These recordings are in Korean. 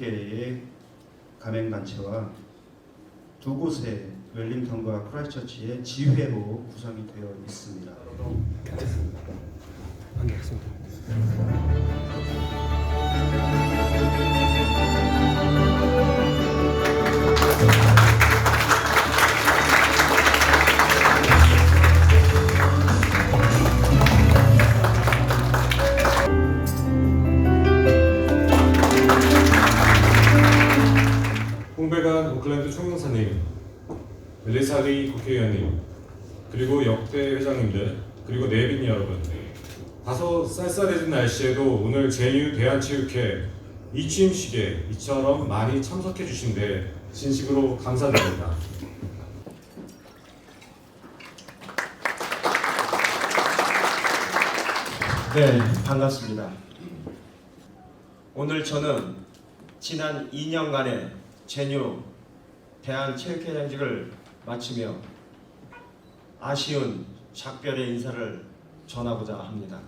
개의 가맹단체와 두 곳의 웰링턴과 크라이처치의 지회로 구성이 되어 있습니다. 네, 홍백안 오클랜드 총영사님, 멜리사리 국회의원님, 그리고 역대 회장님들, 그리고 내빈 여러분, 다소 쌀쌀해진 날씨에도 오늘 제유 대한체육회 이 취임식에 이처럼 많이 참석해 주신데 진심으로 감사드립니다. 네, 반갑습니다. 오늘 저는 지난 2년간의 제뉴 대한체육회장직을 마치며 아쉬운 작별의 인사를 전하고자 합니다.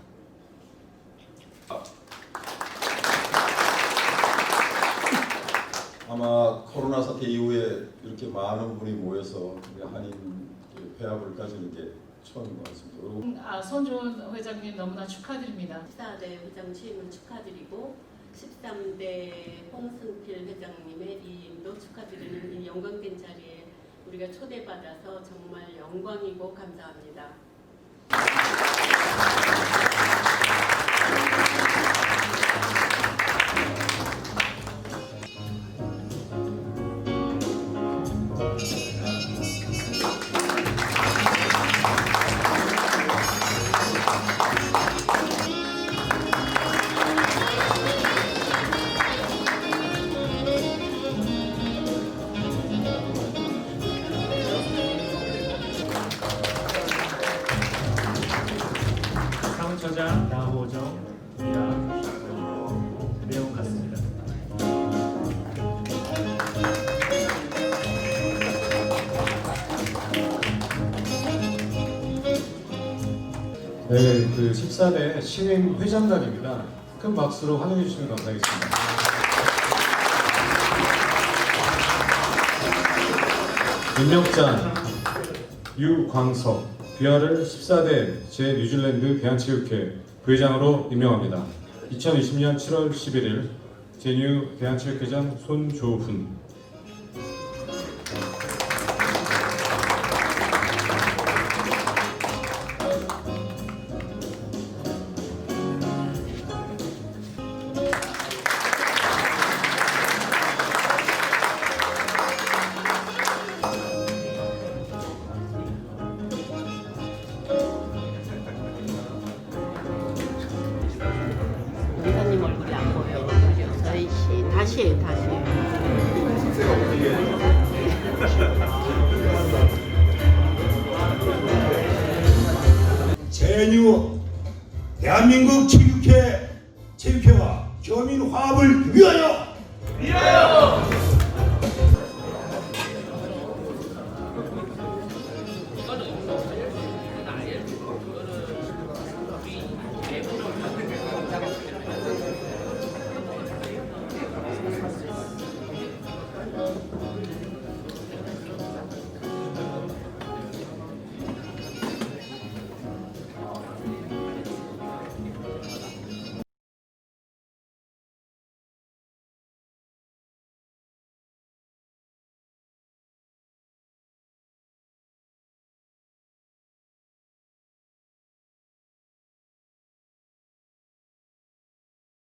아마 코로나 사태 이후에 이렇게 많은 분이 모여서 한인 회합을 가지는 게 처음인 것 같습니다. 그리고 아, 손주원 회장님 너무나 축하드립니다. 14대 회장 취임을 축하드리고 13대 홍승필 회장님의 이 임도 축하드리는 이 영광된 자리에 우리가 초대받아서 정말 영광이고 감사합니다. 사무처장 나호정이랑 내용 같습니다. 네, 그 14대 신임 회장단입니다. 큰 박수로 환영해 주시면 감사하겠습니다. 임명장 유광석 비아를 14대 제 뉴질랜드 대한체육회 부회장으로 임명합니다. 2020년 7월 11일 제뉴 대한체육회장 손조훈 다시 해, 다시. 제뉴 대한민국 체육회 체육회와 교민 화합을 위하여